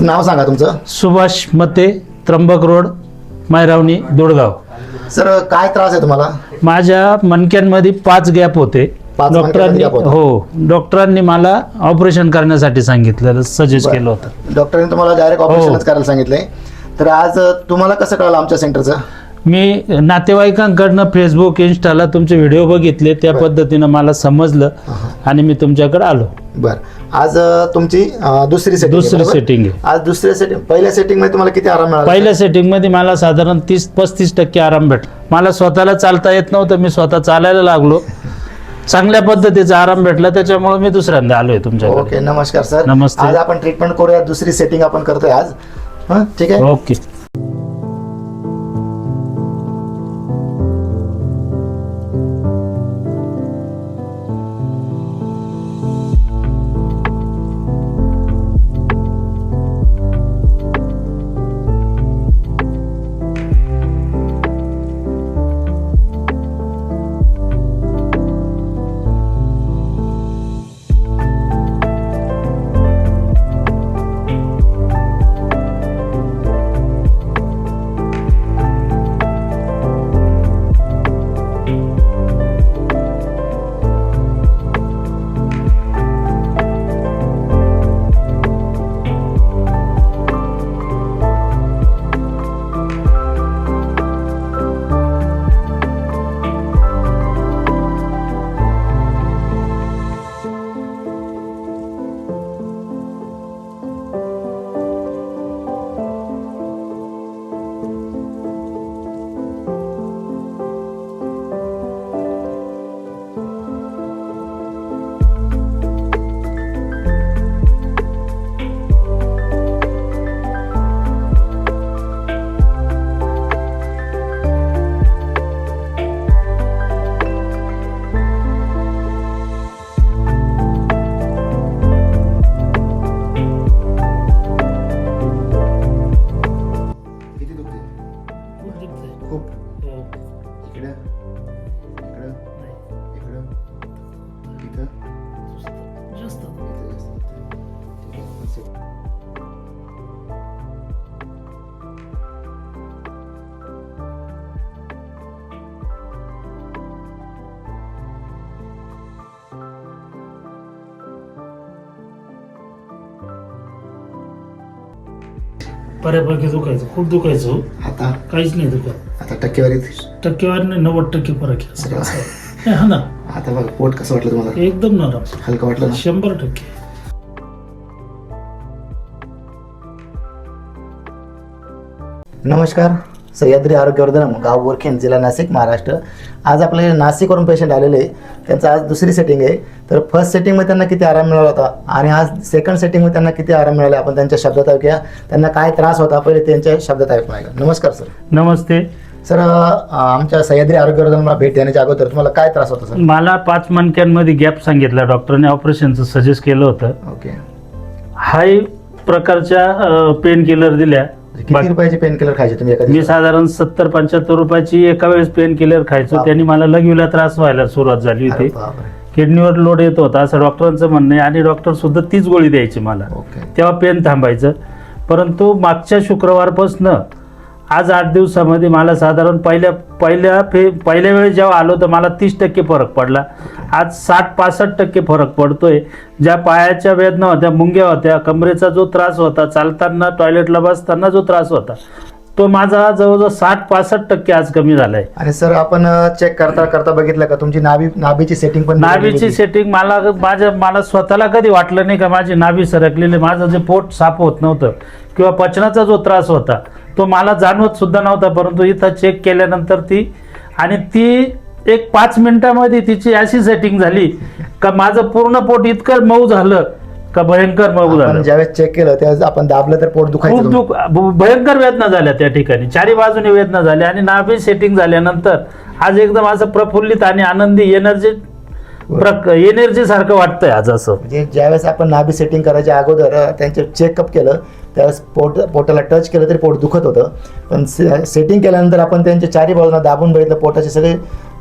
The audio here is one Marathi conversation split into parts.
नाव सांगा तुमचं. सुभाष मते त्र्यंबक रोड मायरावणी दुडगाव. सर काय त्रास आहे तुम्हाला? माझ्या मणक्यांमध्ये पाच गॅप होते. पाच मणक्यामध्ये डॉक्टरांनी gap. हो डॉक्टरांनी मला ऑपरेशन करण्यासाठी सांगितलेलं सजेस्ट. केलं होतं. डॉक्टरांनी तुम्हाला डायरेक्ट हो. ऑपरेशनच करायला सांगितलंय. तर आज अ, तुम्हाला कसं कळलं आमच्या सेंटरचं? मी नातेवाईकांकडनं फेसबुक इन्स्टाला तुमचे व्हिडिओ बघितले त्या. पद्धतीनं मला समजलं आणि मी तुमच्याकडे आलो. बर. आज तुमची दुसरी सेटिंग दुसरी setting आहे. आज दुसऱ्या सेटिंग पहिल्या सेटिंगमध्ये तुम्हाला किती आराम मिळाला? पहिल्या सेटिंगमध्ये मला साधारण तीस पस्तीस टक्के आराम भेटला मला स्वतःला चालता येत नव्हतं मी स्वतः चालायला लागलो. चांगल्या पद्धतीचा आराम भेटला त्याच्यामुळे मी दुसऱ्यांदा आलोय तुमच्याकडे. ओके नमस्कार सर. नमस्ते. आज आपण ट्रीटमेंट करूया दुसरी सेटिंग आपण करतोय आज. ठीक आहे? ओके. बऱ्यापैकी दुखायचं खूप दुखायचं हो. आता? काहीच नाही दुखत आता टक्केवारीत टक्केवारीने नव्वद टक्के फरक आहे. असं असं. नाही, हा ना. आता बघ पोट कसं वाटलं तुम्हाला? एकदम नरम. हलकं वाटलं ना? शंभर टक्के. नमस्कार. सह्याद्री आरोग्यवर्धन गाव बोरखेन जिल्हा नाशिक महाराष्ट्र. आज आपले नाशिकवरून पेशंट आलेले. त्यांचं आज दुसरी सेटिंग आहे. तर फर्स्ट सेटिंगमध्ये त्यांना किती आराम मिळाला होता? आणि आज सेकंड सेटिंगमध्ये त्यांना किती आराम मिळाला? आपण त्यांच्या शब्दात ऐकूया. त्यांना काय त्रास होता? पहिले त्यांच्या शब्दात ऐकून ऐका. नमस्कार सर नमस्ते. सर आमच्या सह्याद्री आरोग्यवर्धनला भेट देण्याच्या अगोदर तुम्हाला काय त्रास होता सर मला पाच मणक्यांमध्ये गॅप सांगितला. डॉक्टरने ऑपरेशनचं सजेस्ट केलं होतं. ओके हाय प्रकारच्या पेन किलर दिल्या. किती रुपयाचे पेन किलर खायचे तुम्ही एका मी? साधारण सत्तर पंच्याहत्तर रुपयाची एका वेळेस पेन किलर खायचो. त्यांनी मला लगविला त्रास व्हायला सुरुवात झाली होती. किडनीवर लोड येत होता असं डॉक्टरांचं म्हणणं आहे आणि डॉक्टर सुद्धा तीच गोळी द्यायची मला तेव्हा पेन थांबायचं परंतु मागच्या शुक्रवारपासनं आज आठ दिवसामध्ये मला साधारण पहिल्या पहिल्या फे पहिल्या वेळेस जेव्हा आलो तर मला तीस टक्के फरक पडला आज साठ पासष्ट टक्के फरक पडतोय. ज्या पायाच्या वेदना होत्या मुंग्या होत्या कमरेचा जो त्रास होता चालताना टॉयलेटला बसताना जो त्रास होता तो माझा जवळजवळ साठ पासष्ट टक्के आज कमी झालाय. आणि सर आपण चेक करता करता बघितलं का? तुमची नाभी नाभीची सेटिंग पण नाभीची सेटिंग मला माझ्या मला स्वतःला कधी वाटलं नाही का माझी नाभी सरकलेली माझं जे पोट साफ होत नव्हतं किंवा पचनाचा जो त्रास होता तो मला जाणवत सुद्धा नव्हता परंतु इथं चेक केल्यानंतर ती आणि ती एक पाच मिनिटामध्ये तिची अशी सेटिंग झाली का माझं पूर्ण पोट इतकं मऊ झालं का भयंकर मऊ झालं. ज्यावेळेस चेक केलं त्यावेळेस आपण दाबलं तर पोट खूप. दुख भयंकर वेदना झाल्या त्या ठिकाणी. चारी बाजूने वेदना झाल्या आणि नाभी सेटिंग झाल्यानंतर आज एकदम असं प्रफुल्लित आणि आनंदी एनर्जी एनर्जी सारखं वाटतंय आज असं. म्हणजे ज्यावेळेस आपण नाभी सेटिंग करायच्या अगोदर अ, त्यांचे चेकअप केलं त्यावेळेस पोट पोटाला टच केलं तरी पोट दुखत होतं. पण सेटिंग केल्यानंतर आपण त्यांच्या चारी बाजूला दाबून बघितलं पोटाचे सगळे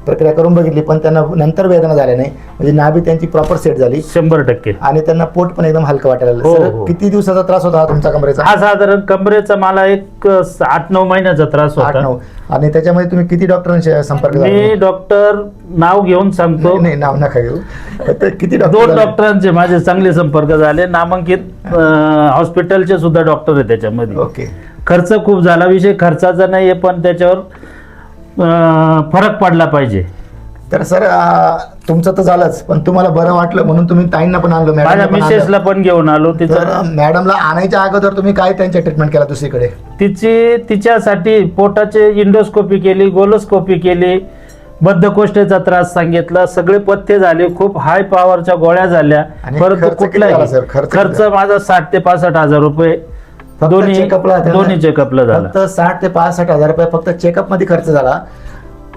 प्रक्रिया करून बघितली पण त्यांना नंतर वेदना झाल्या नाही. म्हणजे नाभी त्यांची प्रॉपर सेट झाली. शंभर टक्के. आणि त्यांना पोट पण एकदम हलकं वाटायला लागलं. हो, सर हो. किती दिवसाचा त्रास होता हा तुमचा कमरेचा? हा साधारण कमरेचा मला एक अ, आठ नऊ महिन्याचा त्रास आठ होता. नऊ आणि त्याच्यामध्ये तुम्ही किती डॉक्टरांशी संपर्क झाला? मी डॉक्टर नाव घेऊन सांगतो. नाही नाव नका घेऊ. तर किती दोन डॉक्टर? डॉक्टरांचे माझे चांगले संपर्क झाले. नामांकित अ, हॉस्पिटलचे सुद्धा डॉक्टर आहे त्याच्यामध्ये. ओके. खर्च खूप झाला. विषय खर्चाचा नाही आहे पण त्याच्यावर फरक पडला पाहिजे तर सर आ, तुमचं तर झालंच पण तुम्हाला बरं वाटलं म्हणून तुम्ही ताईंना पण आणलं माझ्या. मिसेसला पण घेऊन आलो तर तिचं मॅडमला आणायच्या अगोदर तुम्ही काय त्यांच्या ट्रीटमेंट केला दुसरीकडे तिची तिच्यासाठी पोटाचे इंडोस्कोपी केली गोलोस्कोपी केली बद्धकोष्ठेचा त्रास सांगितला सगळे पथ्य झाले खूप हाय पॉवरच्या गोळ्या झाल्या आणि परंतु खर्च किती कुठलाही सर? खर्च किती खर्च माझा साठ ते पासष्ट हजार रुपये दोन्ही चेकअपला दोन्ही चेकअपला झाला. फक्त साठ ते पासष्ट हजार रुपये फक्त चेकअपमध्ये खर्च झाला.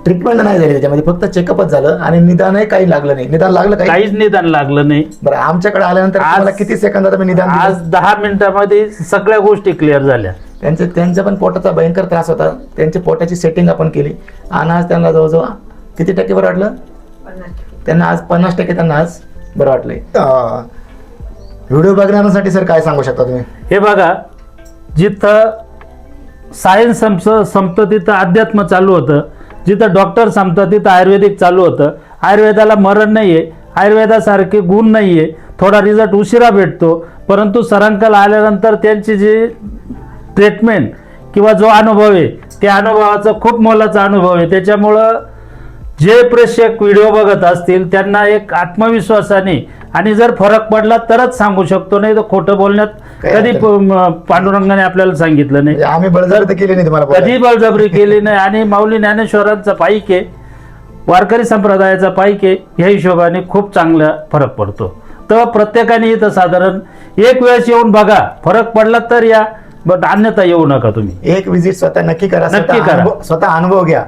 ट्रीटमेंट नाही झाली त्याच्यामध्ये. फक्त चेकअपच झालं आणि निदानही काही लागलं नाही. निदान लागलं काही? काहीच निदान लागलं नाही. बरं आमच्याकडे आल्यानंतर आज- तुम्हाला किती सेकंदात मी निदान दिलं? आज दहा मिनिटामध्ये सगळ्या गोष्टी क्लिअर झाल्या. त्यांचे त्यांचा पण पोटाचा भयंकर त्रास होता. त्यांची पोटाची सेटिंग आपण केली. आणि आज त्यांना जवळजवळ किती टक्के बरं वाटलं? त्यांना आज पन्नास टक्के त्यांना आज बरं वाटलंय. व्हिडिओ बघण्यासाठी सर काय सांगू शकता तुम्ही? हे बघा जिथं सायन्स संप संपतं तिथं अध्यात्म चालू होतं. जिथं डॉक्टर संपतं तिथं आयुर्वेदिक चालू होतं. आयुर्वेदाला मरण नाही आहे आयुर्वेदासारखे गुण नाही आहे थोडा रिझल्ट उशिरा भेटतो. परंतु सरांकल आल्यानंतर त्यांची जी ट्रीटमेंट किंवा जो अनुभव आहे त्या अनुभवाचा खूप मोलाचा अनुभव आहे. त्याच्यामुळं जे प्रेक्षक व्हिडिओ बघत असतील त्यांना एक आत्मविश्वासाने आणि जर फरक पडला तरच सांगू शकतो. नाही तर खोटं बोलण्यात कधी पांडुरंगाने आपल्याला सांगितलं नाही. म्हणजे आम्ही बळजबरी केली नाही तुम्हाला. कधी बळजबरी केली नाही. आणि माऊली ज्ञानेश्वरांचा पाईक आहे वारकरी संप्रदायाचा पाईक आहे ह्या हिशोबाने खूप चांगला फरक पडतो. तर प्रत्येकाने इथं साधारण एक वेळेस येऊन बघा. फरक पडला तर या बट अन्यथा येऊ नका तुम्ही. एक विजिट स्वतः नक्की करा. नक्की करा. स्वतः अनुभव घ्या.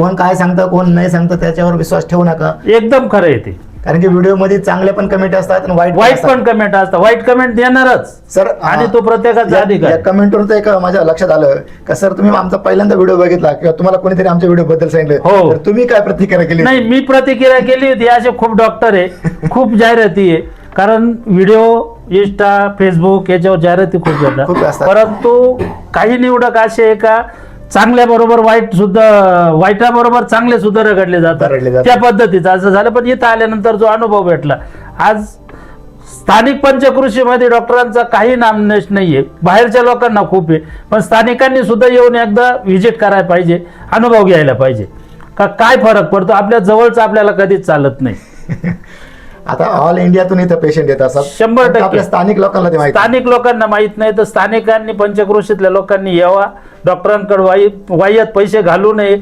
कोण काय सांगतं कोण नाही सांगतं त्याच्यावर विश्वास ठेवू नका. एकदम खरं आहे ते. कारण की व्हिडिओमध्ये चांगले पण कमेंट असतात आणि वाईट वाईट. पण कमेंट असतात. वाईट कमेंट देणारच. सर आणि तो प्रत्येकाचा अधिकार. आहे. कमेंटवरून तर एक माझ्या लक्षात आलं का सर तुम्ही आमचा पहिल्यांदा व्हिडिओ बघितला किंवा तुम्हाला कोणीतरी आमच्या व्हिडिओ बद्दल सांगितलं हो. तर तुम्ही काय प्रतिक्रिया केली नाही मी प्रतिक्रिया केली होती. असे खूप डॉक्टर आहे. खूप जाहिराती आहे. कारण व्हिडिओ इंस्टा फेसबुक याच्यावर जाहिराती खूप येतात असतात. परंतु काही निवडक असे आहे का चांगल्या बरोबर वाईट सुद्धा वाईटाबरोबर चांगले सुद्धा रगडले जातात. त्या पद्धतीचं असं झालं. पण इथं आल्यानंतर जो अनुभव भेटला आज स्थानिक पंचकृषीमध्ये डॉक्टरांचा काही नामनेश नाहीये. बाहेरच्या लोकांना खूप आहे. पण स्थानिकांनी सुद्धा येऊन एकदा व्हिजिट करायला पाहिजे अनुभव घ्यायला पाहिजे. का काय फरक पडतो? आपल्या जवळचं आपल्याला कधीच चालत नाही. आता ऑल इंडियातून इथं पेशंट येत असतात. शंभर टक्के. आपल्या स्थानिक लोकांना ते माहिती स्थानिक लोकांना माहीत नाही तर स्थानिकांनी पंचक्रोशीतल्या लोकांनी यावा. डॉक्टरांकडे वाई वाह्यात पैसे घालू नये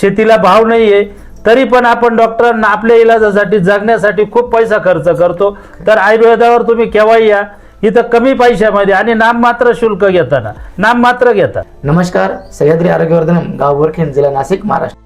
शेतीला भाव नाही आहे तरी पण आपण डॉक्टरांना आपल्या इलाजासाठी जगण्यासाठी खूप पैसा खर्च करतो. तर आयुर्वेदावर तुम्ही केव्हाही या. इथं कमी पैशामध्ये आणि नाममात्र शुल्क घेताना. नाममात्र घेता. नमस्कार. सह्याद्री आरोग्यवर्धन गाव वरखेड जिल्हा नाशिक महाराष्ट्र.